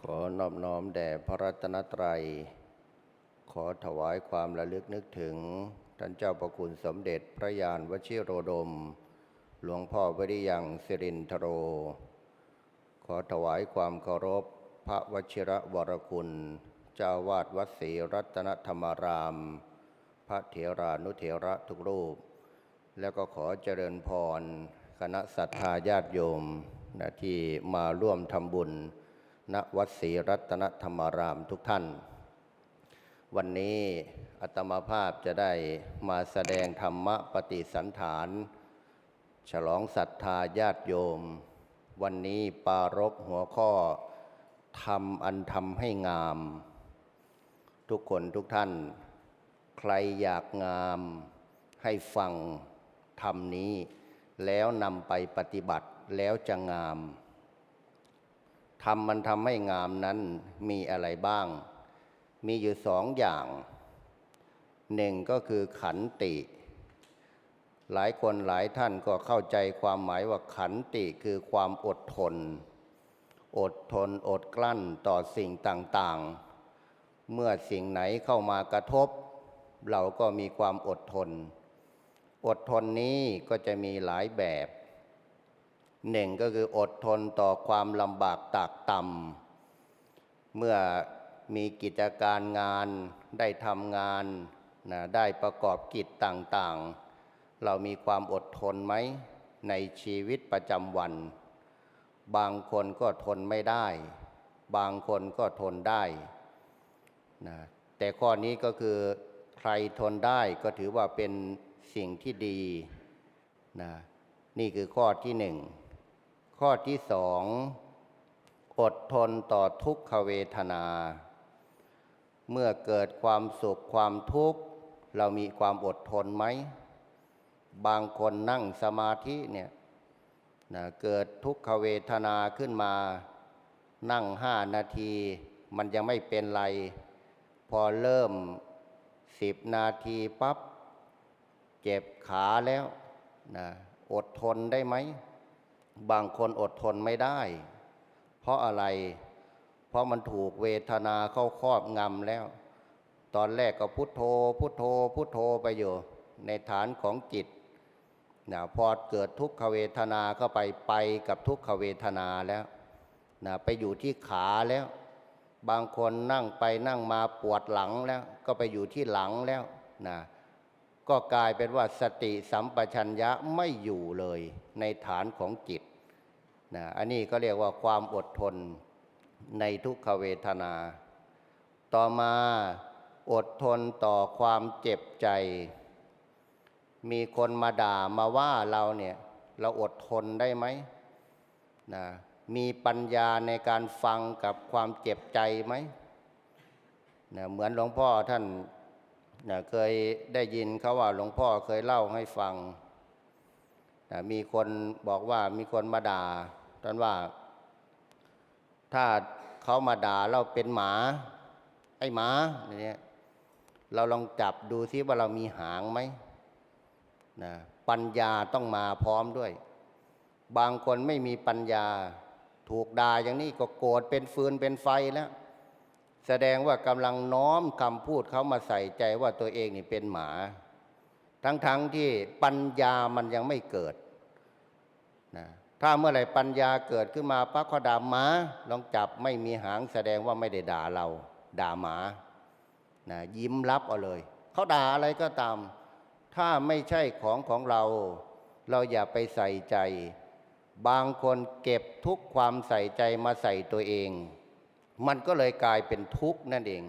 ขอนอบน้อมแด่พระรัตนตรัย ขอถวายความระลึกนึกถึง ท่านเจ้าประคุณสมเด็จพระยานวชิโรดม หลวงพ่อวริยังสิรินทโร ขอถวายความเคารพ พระวชิระวรคุณ เจ้าวาดวัดศรีรัตนธรรมาราม พระเถรานุเถระทุกรูป แล้วก็ขอเจริญพร คณะศรัทธาญาติโยมนะที่มาร่วมทำบุญ ณวัดศรีรัตนธรรมารามทุกท่าน วันนี้อาตมาภาพจะได้มาแสดงธรรมปฏิสันฐาน ฉลองศรัทธาญาติโยม วันนี้ปารบหัวข้อทำอันทำให้งาม ทุกคนทุกท่าน ใครอยากงามให้ฟังธรรมนี้ แล้วนำไปปฏิบัติแล้วจะงาม ทำมันทำให้งามนั้นมีอะไรบ้าง มีอยู่สองอย่างหนึ่งก็คือขันติ หลายคนหลายท่านก็เข้าใจความหมายว่าขันติคือความอดทน อดทนอดกลั้นต่อสิ่งต่างๆ เมื่อสิ่งไหนเข้ามากระทบ เราก็มีความอดทน อดทนนี้ก็จะมีหลายแบบ หนึ่งก็คืออดทนต่อความลำบากตากต่ำเมื่อมีกิจการงานได้ทำงานนะได้ประกอบกิจต่างๆ เรามีความอดทนไหมในชีวิตประจำวัน บางคนก็ทนไม่ได้ บางคนก็ทนได้นะแต่ข้อนี้ก็คือใครทนได้ก็ถือว่าเป็นสิ่งที่ดีนะนี่คือข้อที่หนึ่ง ข้อที่สองอดทนต่อทุกขเวทนา เมื่อเกิดความสุขความทุกข์ เรามีความอดทนไหม บางคนนั่งสมาธิเนี่ยนะเกิดทุกขเวทนาขึ้นมา นั่งห้านาที มันยังไม่เป็นไร พอเริ่มสิบนาทีปับ๊บเจ็บขาแล้วนะอดทนได้ไหม บางคนอดทนไม่ได้ เพราะอะไร เพราะมันถูกเวทนาเข้าครอบงำแล้ว ตอนแรกก็พุทโธ พุทโธ พุทโธไปอยู่ ในฐานของจิตนะพอเกิดทุกขเวทนาเข้าไปไปกับทุกขเวทนาแล้วนะไปอยู่ที่ขาแล้ว บางคนนั่งไปนั่งมาปวดหลังแล้ว ก็ไปอยู่ที่หลังแล้วนะ ก็กลายเป็นว่าสติสัมปชัญญะไม่อยู่เลยในฐานของจิตนะอันนี้ก็เรียกว่าความอดทนในทุกขเวทนา ต่อมาอดทนต่อความเจ็บใจ มีคนมาด่ามาว่าเราเนี่ยเราอดทนได้ไหมนะมีปัญญาในการฟังกับความเจ็บใจไหมนะเหมือนหลวงพ่อท่าน นะเคยได้ยินเขาว่าหลวงพ่อเคยเล่าให้ฟังนะมีคนบอกว่ามีคนมาด่าท่านว่า ถ้าเขามาด่าเราเป็นหมา ไอ้หมาเนี่ยเราลองจับดูซิว่าเรามีหางไหมนะปัญญาต้องมาพร้อมด้วย บางคนไม่มีปัญญา ถูกด่าอย่างนี้ก็โกรธเป็นฟืนเป็นไฟแล้ว แสดงว่ากำลังน้อมคำพูดเขามาใส่ใจว่าตัวเองนี่เป็นหมา ทั้งๆทที่ปัญญามันยังไม่เกิดนะถ้าเมื่อไหร่ปัญญาเกิดขึ้นมาปั๊บเขาด่าหมาลองจับไม่มีหาง แสดงว่าไม่ได้ด่าเรา ด่าหมานะยิ้มรับเอาเลย เขาด่าอะไรก็ตาม ถ้าไม่ใช่ของของเรา เราอย่าไปใส่ใจ บางคนเก็บทุกความใส่ใจมาใส่ตัวเอง มันก็เลยกลายเป็นทุกข์นั่นเอง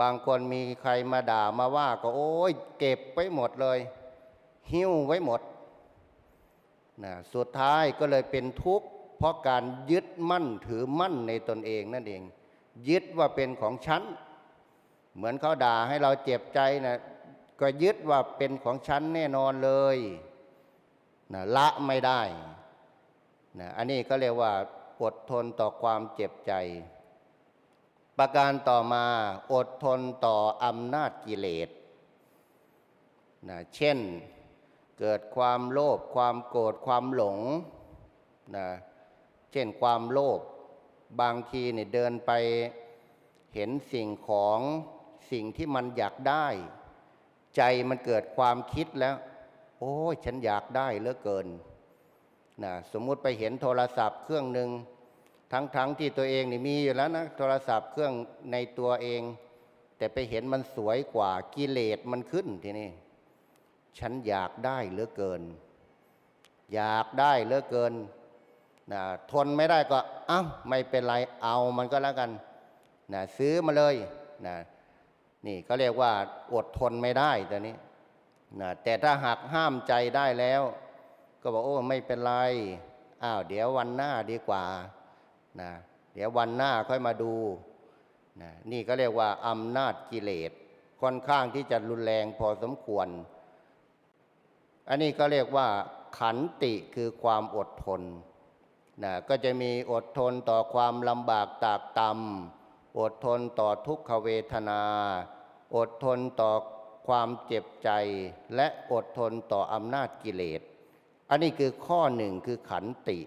บางคนมีใครมาด่ามาว่าก็โอ้ยเก็บไว้หมดเลย หิ้วไว้หมดนะสุดท้ายก็เลยเป็นทุกข์เพราะการยึดมั่นถือมั่นในตนเองนั่นเอง ยึดว่าเป็นของฉัน เหมือนเขาด่าให้เราเจ็บใจนะก็ยึดว่าเป็นของฉันแน่นอนเลยนะละไม่ได้นะอันนี้ก็เรียกว่าอดทนต่อความเจ็บใจ ประการต่อมาอดทนต่ออำนาจกิเลสนะเช่นเกิดความโลภความโกรธความหลงนะเช่นความโลภบางทีเนี่ยเดินไปเห็นสิ่งของสิ่งที่มันอยากได้ ใจมันเกิดความคิดแล้ว โอ้ยฉันอยากได้เหลือเกินนะสมมุติไปเห็นโทรศัพท์เครื่องหนึ่ง ทั้งๆทที่ตัวเองนี่มีอยู่แล้วนะโทรศัพท์เครื่องในตัวเอง แต่ไปเห็นมันสวยกว่ากิเลสมันขึ้นทีนี้ฉันอยากได้เหลือเกิน อยากได้เหลือเกินนะทนไม่ได้ก็เอ้าไม่เป็นไรเอามันก็แล้วกันนะซื้อมาเลยนะนี่ก็เรียกว่าอดทนไม่ได้ตอนนี้นะแต่ถ้าหากห้ามใจได้แล้ว ก็บอกโอ้ไม่เป็นไรอ้าวเดี๋ยววันหน้าดีกว่า นะเดี๋ยววันหน้าค่อยมาดูนะนี่ก็เรียกว่าอำนาจกิเลสค่อนข้างที่จะรุนแรงพอสมควร อันนี้ก็เรียกว่า ขันติคือความอดทนนะก็จะมีอดทนต่อความลำบากตากตำอดทนต่อทุกขเวทนา อดทนต่อความเจ็บใจ และอดทนต่ออำนาจกิเลส อันนี้คือข้อหนึ่งคือขันติ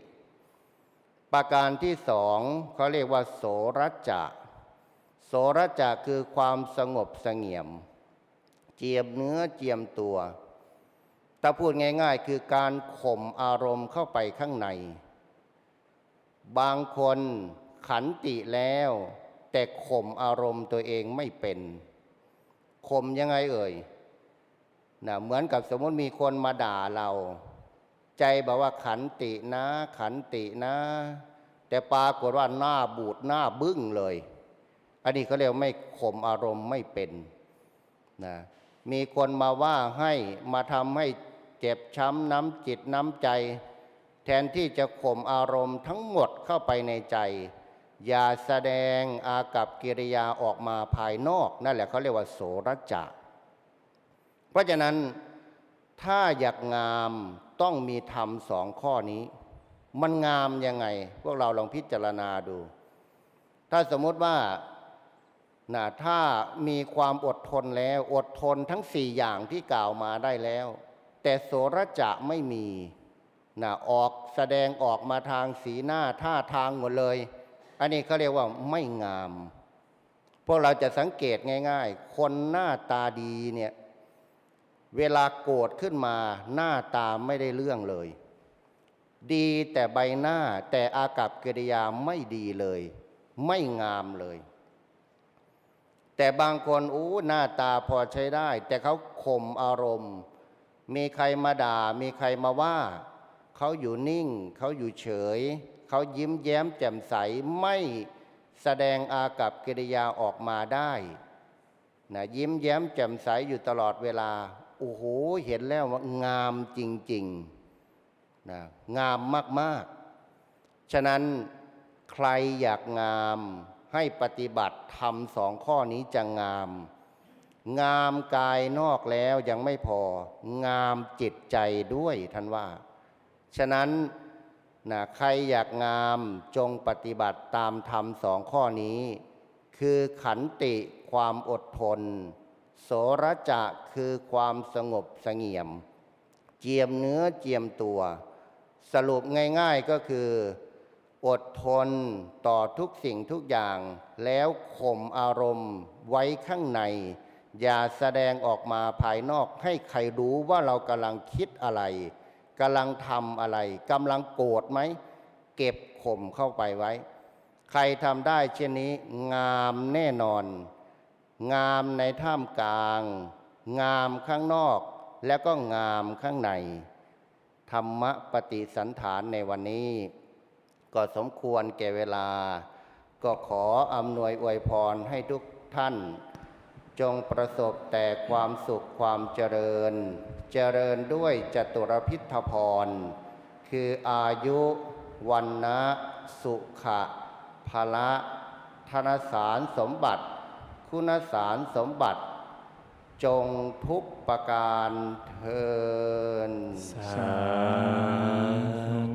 ประการที่สองเขาเรียกว่า โสรจะ โสรจะคือความสงบเสงี่ยม เจียมเนื้อเจียมตัวถ้าพูดง่าย ๆ คือการข่มอารมณ์เข้าไปข้างใน บางคนขันติแล้ว แต่ข่มอารมณ์ตัวเองไม่เป็นข่มยังไงเอ่ยนะเหมือนกับสมมติมีคนมาด่าเรา ใจบอกว่าขันตินะ ขันตินะ แต่ปรากฏว่าหน้าบูดหน้าบึ้งเลย อันนี้เขาเรียกไม่ข่มอารมณ์ไม่เป็นนะมีคนมาว่าให้มาทำให้เจ็บช้ำน้ำจิตน้ำใจ แทนที่จะข่มอารมณ์ทั้งหมดเข้าไปในใจ อย่าแสดงอากับกิริยาออกมาภายนอก นั่นแหละเขาเรียกว่าโสรจะเพราะฉะนั้นถ้าอยากงาม ต้องมีธรรมสองข้อนี้ มันงามยังไง พวกเราลองพิจารณาดู ถ้าสมมติว่านะถ้ามีความอดทนแล้ว อดทนทั้งสี่อย่างที่กล่าวมาได้แล้ว แต่โสระจะไม่มีนะออกแสดงออกมาทางสีหน้าท่าทางหมดเลย อันนี้เขาเรียกว่าไม่งาม พวกเราจะสังเกตง่าย ๆ คนหน้าตาดีเนี่ย เวลาโกรธขึ้นมาหน้าตาไม่ได้เรื่องเลย ดีแต่ใบหน้าแต่อากับกิริยาไม่ดีเลย ไม่งามเลย แต่บางคนอู้หน้าตาพอใช้ได้ แต่เขาข่มอารมณ์ มีใครมาด่า มีใครมาว่า เขาอยู่นิ่ง เขาอยู่เฉย เขายิ้มแย้มแจ่มใสไม่แสดงอากับกิริยาออกมาได้นะยิ้มแย้มแจ่มใสอยู่ตลอดเวลา โอ้โห เห็นแล้วว่างามจริงๆนะงามมาก ๆ ฉะนั้นใครอยากงามให้ปฏิบัติทำสองข้อนี้จะงาม งามกายนอกแล้วยังไม่พอ งามจิตใจด้วยท่านว่า ฉะนั้นนะใครอยากงามจงปฏิบัติตามธรรมสองข้อนี้ คือขันติความอดทน โสรจะคือความสงบเสงี่ยม เจียมเนื้อเจียมตัว สรุปง่ายๆก็คือ อดทนต่อทุกสิ่งทุกอย่าง แล้วข่มอารมณ์ไว้ข้างใน อย่าแสดงออกมาภายนอกให้ใครรู้ว่าเรากำลังคิดอะไรกำลังทำอะไรกำลังโกรธไหม เก็บข่มเข้าไปไว้ ใครทำได้เช่นนี้งามแน่นอน งามในท่ามกลาง งามข้างนอก แล้วก็งามข้างใน ธรรมปฏิสันฐานในวันนี้ ก็สมควรแก่เวลา ก็ขออำนวยอวยพรให้ทุกท่าน จงประสบแต่ความสุขความเจริญ เจริญด้วยจตุรพิทพร คืออายุวันนะสุขะพละธนสารสมบัติ คุณสารสมบัติ จงทุกประการเทินสาธุ